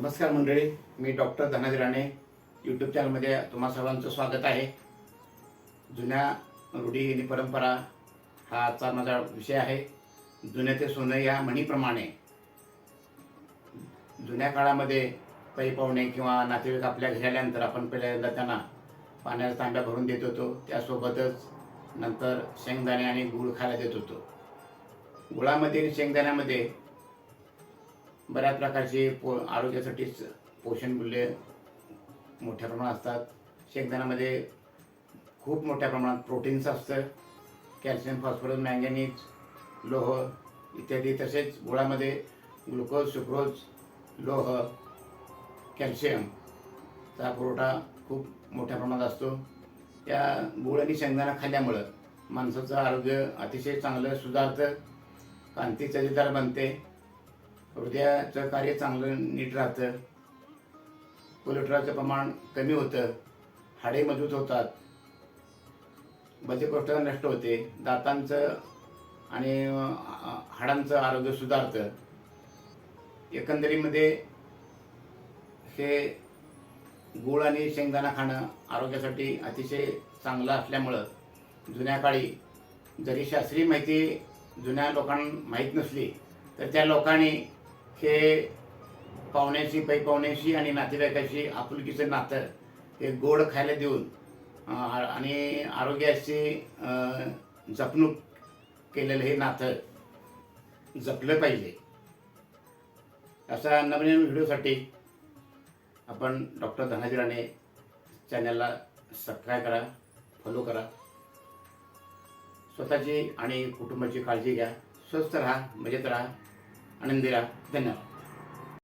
नमस्कार मंडळी मी डॉक्टर धनाजी राणे यूट्यूब चॅनलमध्ये तुम्हा सर्वांचं स्वागत आहे. जुन्या रूढी आणि परंपरा हा आजचा माझा विषय आहे. जुने ते सोनं या म्हणीप्रमाणे. जुन्या काळामध्ये पै पाहुणे किंवा नातेवाईक आपल्या घरी आल्यानंतर आपण पहिल्यांदा त्यांना पाण्याचा तांब्या भरून देत होतो. त्यासोबतच नंतर शेंगदाणे आणि गूळ खायला देत होतो. गुळामध्ये आणि शेंगदाण्यामध्ये बऱ्याच प्रकारचे पो आरोग्यासाठी पोषण मूल्य मोठ्या प्रमाणात असतात. शेंगदाण्यामध्ये खूप मोठ्या प्रमाणात प्रोटीन्स असतं. कॅल्शियम फॉस्फरस मॅंगनीज लोह इत्यादी. तसेच गुळामध्ये ग्लुकोज सुक्रोज लोह कॅल्शियमचा पुरवठा खूप मोठ्या प्रमाणात असतो. त्या गुळ आणि शेंगदाणा खाल्ल्यामुळं माणसाचं आरोग्य अतिशय चांगलं सुधारतं. कांती चरिदार बनते. हृदयाचं कार्य चांगलं नीट राहतं. कोलेस्ट्रॉलचं प्रमाण कमी होतं. हाडे मजबूत होतात. बचकोष्ठता नष्ट होते. दातांचं आणि हाडांचं आरोग्य सुधारतं. एकंदरीमध्ये हे गूळ आणि शेंगदाणा खाणं आरोग्यासाठी अतिशय चांगलं असल्यामुळं जुन्या काळी जरी शास्त्रीय माहिती जुन्या लोकांना माहीत नसली तर त्या लोकांनी हे पाहुण्याशी पै पाहुण्याशी आणि नातेवाईकाशी आपुलकीचं नातं हे गोड खायला देऊन आणि आरोग्याची जपणूक केलेलं हे नातं जपलं पाहिजे. असा नवीन व्हिडिओसाठी आपण डॉक्टर धनाजी राणे चॅनलला सबस्क्राईब करा फॉलो करा. स्वतःची आणि कुटुंबाची काळजी घ्या. स्वस्थ राहा मजेत राहा. आनंदी राहा धन्यवाद.